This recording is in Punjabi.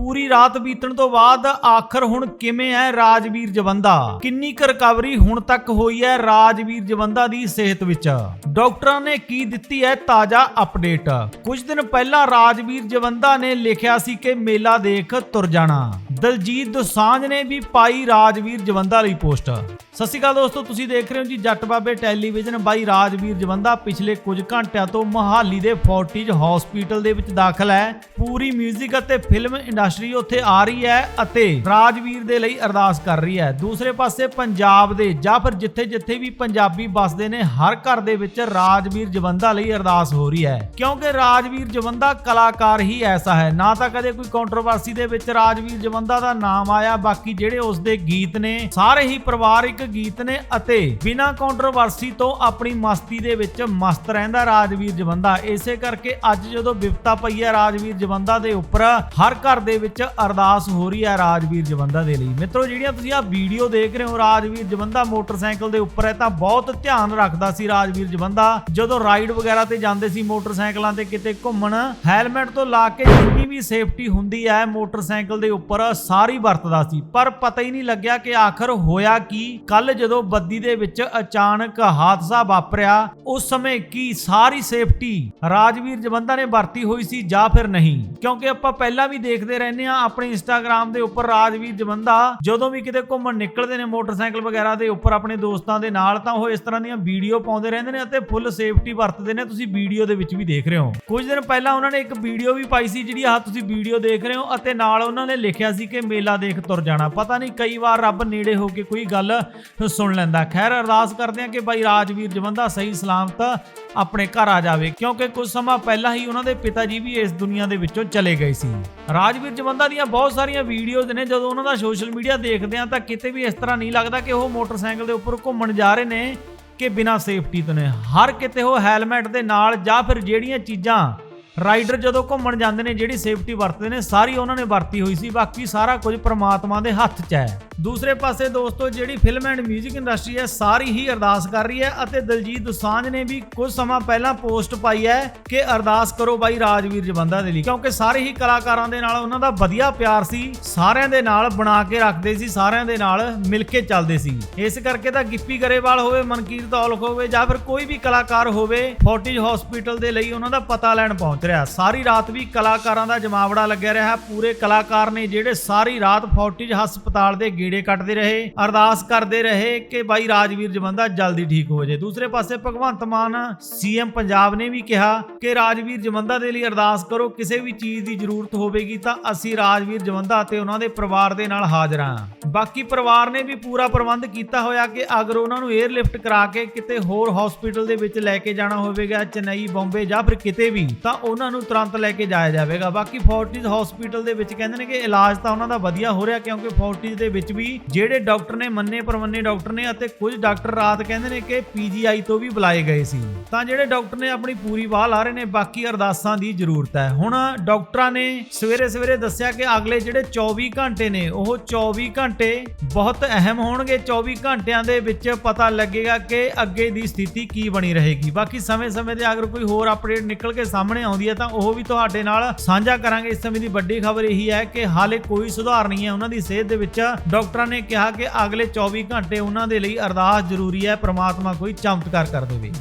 ਪੂਰੀ ਰਾਤ ਬੀਤਣ ਤੋਂ ਬਾਅਦ ਆਖਰ ਹੁਣ ਕਿਵੇਂ ਹੈ ਰਾਜਵੀਰ ਜਵੰਦਾ? ਕਿੰਨੀ ਕੁ ਰਿਕਵਰੀ ਹੁਣ ਤੱਕ ਹੋਈ ਹੈ ਰਾਜਵੀਰ ਜਵੰਦਾ ਦੀ ਸਿਹਤ ਵਿੱਚ? ਡਾਕਟਰਾਂ ਨੇ ਕੀ ਦਿੱਤੀ ਹੈ ਤਾਜ਼ਾ ਅਪਡੇਟ? ਕੁਝ ਦਿਨ ਪਹਿਲਾਂ ਰਾਜਵੀਰ ਜਵੰਦਾ ਨੇ ਲਿਖਿਆ ਸੀ ਕਿ ਮੇਲਾ ਦੇਖ ਤੁਰ ਜਾਣਾ। ਦਲਜੀਤ ਦੋਸਾਂਝ ਨੇ ਵੀ ਪਾਈ ਰਾਜਵੀਰ ਜਵੰਦਾ ਲਈ ਪੋਸਟ। ਸਤਿ ਸ਼੍ਰੀ ਅਕਾਲ ਦੋਸਤੋ, ਤੁਸੀਂ ਦੇਖ ਰਹੇ ਹੋ ਜੀ ਜੱਟ ਬਾਬੇ ਟੈਲੀਵਿਜ਼ਨ। ਬਾਈ ਰਾਜਵੀਰ ਜਵੰਦਾ ਪਿਛਲੇ ਕੁਝ ਘੰਟਿਆਂ ਤੋਂ ਮੋਹਾਲੀ ਦੇ ਫੋਰਟਿਜ ਹਸਪੀਟਲ ਦੇ ਵਿੱਚ ਦਾਖਲ ਹੈ। ਪੂਰੀ 뮤직 ਅਤੇ ਫਿਲਮ ਇੰਡਸਟਰੀ ਉੱਥੇ ਆ ਰਹੀ ਹੈ ਅਤੇ ਰਾਜਵੀਰ ਦੇ ਲਈ ਅਰਦਾਸ ਕਰ ਰਹੀ ਹੈ। ਦੂਸਰੇ ਪਾਸੇ ਪੰਜਾਬ ਦੇ ਜਾਂ ਫਿਰ ਜਿੱਥੇ-ਜਿੱਥੇ ਵੀ ਪੰਜਾਬੀ ਵੱਸਦੇ ਨੇ, ਹਰ ਘਰ ਦੇ ਵਿੱਚ ਰਾਜਵੀਰ ਜਵੰਦਾ ਲਈ ਅਰਦਾਸ ਹੋ ਰਹੀ ਹੈ। ਕਿਉਂਕਿ ਰਾਜਵੀਰ ਜਵੰਦਾ ਕਲਾਕਾਰ ਹੀ ਐਸਾ ਹੈ। ਨਾ ਤਾਂ ਕਦੇ ਕੋਈ ਕੰਟਰੋਵਰਸੀ ਦੇ ਵਿੱਚ ਰਾਜਵੀਰ ਜਵੰਦਾ ਦਾ ਨਾਮ ਆਇਆ, ਬਾਕੀ ਜਿਹੜੇ ਉਸ ਦੇ ਗੀਤ ਨੇ, ਸਾਰੇ ਹੀ ਪਰਿਵਾਰਿਕ ਗੀਤ ਨੇ ਅਤੇ ਬਿਨਾਂ ਕੰਟਰੋਵਰਸੀ ਤੋਂ ਆਪਣੀ ਮਸਤੀ ਦੇ ਵਿੱਚ ਮਸਤ ਰਹਿੰਦਾ ਰਾਜਵੀਰ ਜਵੰਦਾ। ਇਸੇ ਕਰਕੇ ਅੱਜ ਜਦੋਂ ਵਿਪਤਾ ਪਈ ਹੈ ਰਾਜਵੀਰ ਜਵੰਦਾ ਦੇ ਉੱਪਰ, ਹਰ ਘਰ ਦੇ ਵਿੱਚ ਅਰਦਾਸ ਹੋ ਰਹੀ ਹੈ ਰਾਜਵੀਰ ਜਵੰਦਾ ਦੇ ਲਈ। ਮਿੱਤਰੋ, ਜਿਹੜੀਆਂ ਤੁਸੀਂ ਆ ਵੀਡੀਓ ਦੇਖ ਰਹੇ ਹੋ, ਰਾਜਵੀਰ ਜਵੰਦਾ ਮੋਟਰਸਾਈਕਲ ਦੇ ਉੱਪਰ ਹੈ, ਤਾਂ ਬਹੁਤ ਧਿਆਨ ਰੱਖਦਾ ਸੀ ਰਾਜਵੀਰ ਜਵੰਦਾ। ਜਦੋਂ ਰਾਈਡ ਵਗੈਰਾ ਤੇ ਜਾਂਦੇ ਸੀ ਮੋਟਰਸਾਈਕਲਾਂ ਤੇ ਕਿਤੇ ਘੁੰਮਣ ਹੈਲਮਟ ਤੋਂ ਲਾ ਕੇ ਜਿੰਨੀ ਵੀ ਸੇਫਟੀ ਹੁੰਦੀ ਹੈ ਮੋਟਰਸਾਈਕਲ ਦੇ ਉੱਪਰ, ਸਾਰੀ ਵਰਤਦਾ ਸੀ। ਪਰ ਪਤਾ ਹੀ ਨਹੀਂ ਲੱਗਿਆ ਕਿ ਆਖਰ ਹੋਇਆ ਕੀ ਕੱਲ ਜਦੋਂ ਬੱਦੀ ਦੇ ਵਿੱਚ ਅਚਾਨਕ ਹਾਦਸਾ ਵਾਪਰਿਆ, ਉਸ ਸਮੇਂ ਕੀ ਸਾਰੀ ਸੇਫਟੀ ਰਾਜਵੀਰ ਜਵੰਦਾ ਨੇ ਵਰਤੀ ਹੋਈ ਸੀ ਜਾਂ ਫਿਰ ਨਹੀਂ? ਕਿਉਂਕਿ ਆਪਾਂ ਪਹਿਲਾਂ ਵੀ ਦੇਖਦੇ ਰਹਿੰਦੇ ਆ ਆਪਣੇ ਇੰਸਟਾਗ੍ਰam ਦੇ ਉੱਪਰ ਰਾਜਵੀਰ ਜਵੰਦਾ ਜਦੋਂ ਵੀ ਕਿਤੇ ਘੁੰਮਣ ਨਿਕਲਦੇ ਨੇ ਮੋਟਰਸਾਈਕਲ ਵਗੈਰਾ ਦੇ ਉੱਪਰ ਆਪਣੇ ਦੋਸਤਾਂ ਦੇ ਨਾਲ, ਤਾਂ ਉਹ ਇਸ ਤਰ੍ਹਾਂ ਦੀਆਂ ਵੀਡੀਓ ਪਾਉਂਦੇ ਰਹਿੰਦੇ ਨੇ ਅਤੇ ਫੁੱਲ ਸੇਫਟੀ ਵਰਤਦੇ ਨੇ। ਤੁਸੀਂ ਵੀਡੀਓ ਦੇ ਵਿੱਚ ਵੀ ਦੇਖ ਰਹੇ ਹੋ। ਕੁਝ ਦਿਨ ਪਹਿਲਾਂ ਉਹਨਾਂ ਨੇ ਇੱਕ ਵੀਡੀਓ ਵੀ ਪਾਈ ਸੀ, ਜਿਹੜੀ ਆਹ ਤੁਸੀਂ ਵੀਡੀਓ ਦੇਖ ਰਹੇ ਹੋ ਅਤੇ ਨਾਲ ਉਹਨਾਂ ਨੇ ਲਿਖਿਆ ਸੀ ਕਿ ਮੇਲਾ ਦੇਖ ਤੁਰ ਜਾਣਾ। ਪਤਾ ਨਹੀਂ, ਕਈ ਵਾਰ ਰੱਬ ਨੇੜੇ ਹੋ ਕੇ ਕੋਈ ਗੱਲ ਸੁਣ ਲੈਂਦਾ। ਖੈਰ, ਅਰਦਾਸ ਕਰਦੇ ਆ ਕਿ ਭਾਈ ਰਾਜਵੀਰ ਜਵੰਦਾ ਸਹੀ ਸਲਾਮਤ ਆਪਣੇ ਘਰ ਆ ਜਾਵੇ, ਕਿਉਂਕਿ ਕੁਝ ਸਮਾਂ ਪਹਿਲਾਂ ਹੀ ਉਹਨਾਂ ਦੇ ਪਿਤਾ ਜੀ ਵੀ ਇਸ ਦੁਨੀਆ ਦੇ ਵਿੱਚੋਂ ਚਲੇ ਗਏ ਸੀ। ਰਾਜਵੀਰ ਜਵੰਦਾ ਦੀਆਂ ਬਹੁਤ ਸਾਰੀਆਂ ਵੀਡੀਓਜ਼ ਨੇ, ਜਦੋਂ ਉਹਨਾਂ ਦਾ ਸੋਸ਼ਲ ਮੀਡੀਆ ਦੇਖਦੇ ਆ ਤਾਂ ਕਿਤੇ ਵੀ ਇਸ ਤਰ੍ਹਾਂ ਨਹੀਂ ਲੱਗਦਾ ਕਿ ਉਹ ਮੋਟਰਸਾਈਕਲ ਦੇ ਉੱਪਰ ਘੁੰਮਣ ਜਾ ਰਹੇ ਨੇ ਕਿ ਬਿਨਾਂ ਸੇਫਟੀ ਤੋਂ ਨੇ। ਹਰ ਕਿਤੇ ਉਹ ਹੈਲਮਟ ਦੇ ਨਾਲ ਜਾਂ ਫਿਰ ਜਿਹੜੀਆਂ ਚੀਜ਼ਾਂ ਰਾਈਡਰ ਜਦੋਂ ਘੁੰਮਣ ਜਾਂਦੇ ਨੇ, ਜਿਹੜੀ ਸੇਫਟੀ ਵਰਤਦੇ ਨੇ, ਸਾਰੀ ਉਹਨਾਂ ਨੇ ਵਰਤੀ ਹੋਈ ਸੀ, ਬਾਕੀ ਸਾਰਾ ਕੁਝ ਪ੍ਰਮਾਤਮਾ ਦੇ ਹੱਥ 'ਚ ਹੈ। ਦੂਸਰੇ ਪਾਸੇ ਦੋਸਤੋ, ਜਿਹੜੀ ਫਿਲਮ ਐਂਡ 뮤직 ਇੰਡਸਟਰੀ ਹੈ, ਸਾਰੀ ਹੀ ਅਰਦਾਸ ਕਰ ਰਹੀ ਹੈ ਅਤੇ ਦਲਜੀਤ ਦੋਸਾਂਝ ਨੇ ਵੀ ਕੁਝ ਸਮਾਂ ਪਹਿਲਾਂ ਪੋਸਟ ਪਾਈ ਹੈ ਕਿ ਅਰਦਾਸ ਕਰੋ ਬਾਈ ਰਾਜਵੀਰ ਜਵੰਦਾ ਦੇ ਲਈ, ਕਿਉਂਕਿ ਸਾਰੇ ਹੀ ਕਲਾਕਾਰਾਂ ਦੇ ਨਾਲ ਉਹਨਾਂ ਦਾ ਵਧੀਆ ਪਿਆਰ ਸੀ, ਸਾਰਿਆਂ ਦੇ ਨਾਲ ਬਣਾ ਕੇ ਰੱਖਦੇ ਸੀ, ਸਾਰਿਆਂ ਦੇ ਨਾਲ ਮਿਲ ਕੇ ਚੱਲਦੇ ਸੀ। ਇਸ ਕਰਕੇ ਤਾਂ ਗਿੱਪੀ ਗਰੇਵਾਲ ਹੋਵੇ, ਮਨਕੀਰਤ ਔਲਖ ਹੋਵੇ ਜਾਂ ਫਿਰ ਕੋਈ ਵੀ ਕਲਾਕਾਰ ਹੋਵੇ, ਫੋਰਟਿਜ ਹਸਪੀਟਲ ਦੇ ਲਈ ਉਹਨਾਂ ਦਾ ਪਤਾ ਲੈਣ ਪਹੁੰਚ ਰਿਹਾ। ਸਾਰੀ ਰਾਤ ਵੀ ਕਲਾਕਾਰਾਂ ਦਾ ਜਮਾਵੜਾ ਲੱਗਿਆ ਰਿਹਾ। ਪੂਰੇ ਕਲਾਕਾਰ ਨੇ ਜਿਹੜੇ ਸਾਰੀ ਰਾਤ ਫੋਰਟਿਜ ਹਸਪਤਾਲ ਦੇ ਗੇੜੇ ਕੱਟਦੇ ਰਹੇ, ਅਰਦਾਸ ਕਰਦੇ ਰਹੇ ਕਿ ਬਾਈ ਰਾਜਵੀਰ ਜਵੰਦਾ ਜਲਦੀ ਠੀਕ ਹੋ ਜਾਏ ਦੂਸਰੇ ਪਾਸੇ ਭਗਵੰਤ ਮਾਨ, ਸੀਐਮ ਪੰਜਾਬ ਨੇ ਵੀ ਕਿਹਾ ਕਿ ਰਾਜਵੀਰ ਜਵੰਦਾ ਦੇ ਲਈ ਅਰਦਾਸ ਕਰੋ, ਕਿਸੇ ਵੀ ਚੀਜ਼ ਦੀ ਜ਼ਰੂਰਤ ਹੋਵੇਗੀ ਤਾਂ ਅਸੀਂ ਰਾਜਵੀਰ ਜਵੰਦਾ ਅਤੇ ਉਹਨਾਂ ਦੇ ਪਰਿਵਾਰ ਦੇ ਨਾਲ ਹਾਜ਼ਰ ਹਾਂ। ਬਾਕੀ ਪਰਿਵਾਰ ਨੇ ਵੀ ਪੂਰਾ ਪ੍ਰਬੰਧ ਕੀਤਾ ਹੋਇਆ ਕਿ ਅਗਰ ਉਹਨਾਂ ਨੂੰ 에ਅਰਲਿਫਟ ਕਰਾ ਕੇ ਕਿਤੇ ਹੋਰ ਹਸਪੀਟਲ ਦੇ ਵਿੱਚ ਲੈ ਕੇ ਜਾਣਾ ਹੋਵੇਗਾ, ਚੇਨਈ, ਬੰਬੇ ਜਾਂ ਫਿਰ ਕਿਤੇ ਵੀ, ਤਾਂ ਉਹਨਾਂ ਨੂੰ ਤੁਰੰਤ ਲੈ ਕੇ ਜਾਇਆ ਜਾਵੇਗਾ। ਬਾਕੀ ਫੋਰਟਿਸ ਹਸਪੀਟਲ ਦੇ ਵਿੱਚ ਕਹਿੰਦੇ ਨੇ ਕਿ ਇਲਾਜ ਤਾਂ ਉਹਨਾਂ ਦਾ ਵਧੀਆ ਹੋ ਰਿਹਾ ਕਿਉਂਕਿ ਫੋਰਟਿਸ ਦੇ ਵਿੱਚ ਵੀ ਜਿਹੜੇ ਡਾਕਟਰ ਨੇ, ਮੰਨੇ ਪਰਮੰਨੇ ਡਾਕਟਰ ਨੇ ਅਤੇ ਕੁਝ ਡਾਕਟਰ ਰਾਤ ਕਹਿੰਦੇ ਨੇ ਕਿ ਪੀਜੀਆਈ ਤੋਂ ਵੀ ਬੁਲਾਏ ਗਏ ਸੀ। ਤਾਂ ਜਿਹੜੇ ਡਾਕਟਰ ਨੇ ਆਪਣੀ ਪੂਰੀ ਵਾਹ ਲਾ ਰਹੇ ਨੇ, ਬਾਕੀ ਅਰਦਾਸਾਂ ਦੀ ਜ਼ਰੂਰਤ ਹੈ। ਹੁਣ ਡਾਕਟਰਾਂ ਨੇ ਸਵੇਰੇ ਸਵੇਰੇ ਦੱਸਿਆ ਕਿ ਅਗਲੇ ਜਿਹੜੇ 24 ਘੰਟੇ ਨੇ, ਉਹ 24 ਘੰਟੇ ਬਹੁਤ ਅਹਿਮ ਹੋਣਗੇ। 24 ਘੰਟਿਆਂ ਦੇ ਵਿੱਚ ਪਤਾ ਲੱਗੇਗਾ ਕਿ ਅੱਗੇ ਦੀ ਸਥਿਤੀ ਕੀ ਬਣੀ ਰਹੇਗੀ। ਬਾਕੀ ਸਮੇਂ-ਸਮੇਂ ਤੇ ਅਗਰ ਕੋਈ ਹੋਰ ਅਪਡੇਟ ਨਿਕਲ ਕੇ ਸਾਹਮਣੇ ਆਉਂਦੀ ਹੈ ਤਾਂ ਉਹ ਵੀ ਤੁਹਾਡੇ ਨਾਲ ਸਾਂਝਾ ਕਰਾਂਗੇ। ਇਸ ਸਮੇਂ ਦੀ ਵੱਡੀ ਖਬਰ ਇਹੀ ਹੈ ਕਿ ਹਾਲੇ ਕੋਈ ਸੁਧਾਰ ਨਹੀਂ ਹੈ। ਉਹਨਾਂ ਦੀ ਸਿਹਤ ਦੇ ਵਿੱਚ ਡਾਕਟਰਾਂ ਨੇ ਕਿਹਾ ਕਿ ਅਗਲੇ 24 ਘੰਟੇ ਉਹਨਾਂ ਦੇ ਲਈ ਅਰਦਾਸ ਜ਼ਰੂਰੀ ਹੈ। ਪ੍ਰਮਾਤਮਾ ਕੋਈ ਚਮਤਕਾਰ ਕਰ ਦੇਵੇ।